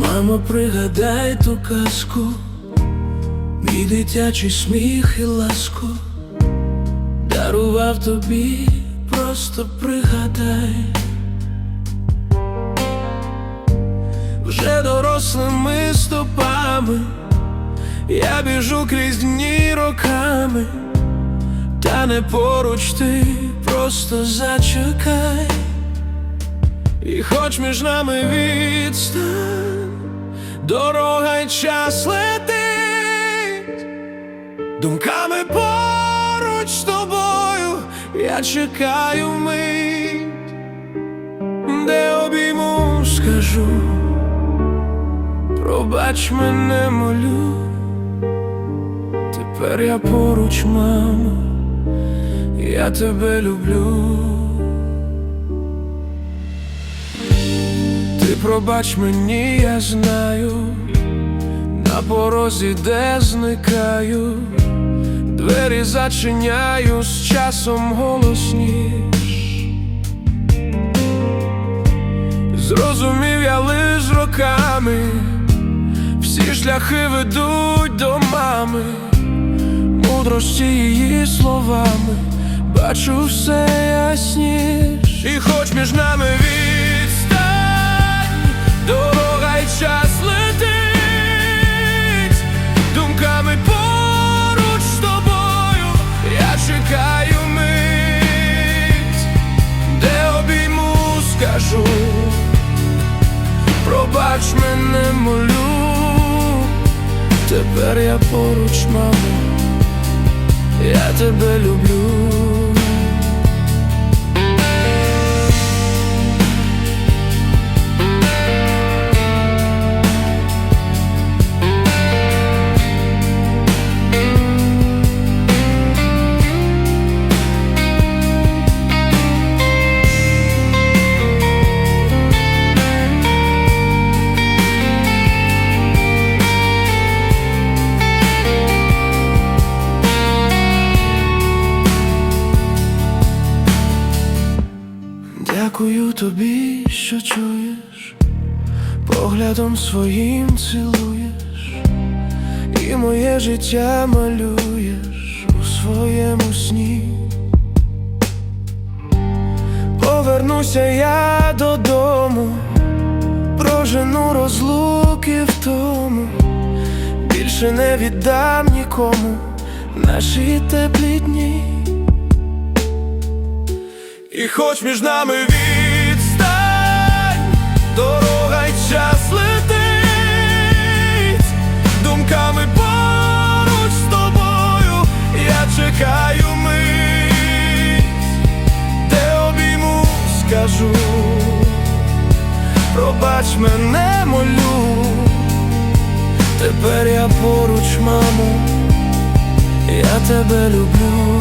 Мамо, пригадай ту казку, мій дитячий сміх і ласку, дарував тобі, просто пригадай. Вже дорослими стопами я біжу крізь дні роками, та не поруч ти просто зачекай. І хоч між нами відстань, час летить, думками поруч з тобою я чекаю мить, де обійму скажу, пробач мене молю, тепер я поруч, мамо, я тебе люблю. Ти пробач мені, я знаю, порозі, де зникаю, двері зачиняю з часом голосніш. Зрозумів я лиш роками, всі шляхи ведуть до мами, мудрості її словами, бачу все ясніш, і хоч між нами відстань, пробач мене молю, тепер я поруч, мамо, я тебе люблю. Тобі, що чуєш, поглядом своїм цілуєш, і моє життя малюєш у своєму сні. Повернуся я додому, прожену розлуки в тому, більше не віддам нікому наші теплі дні. І хоч між нами відстань, скажу, пробач мене молю, тепер я поруч, мамо, я тебе люблю.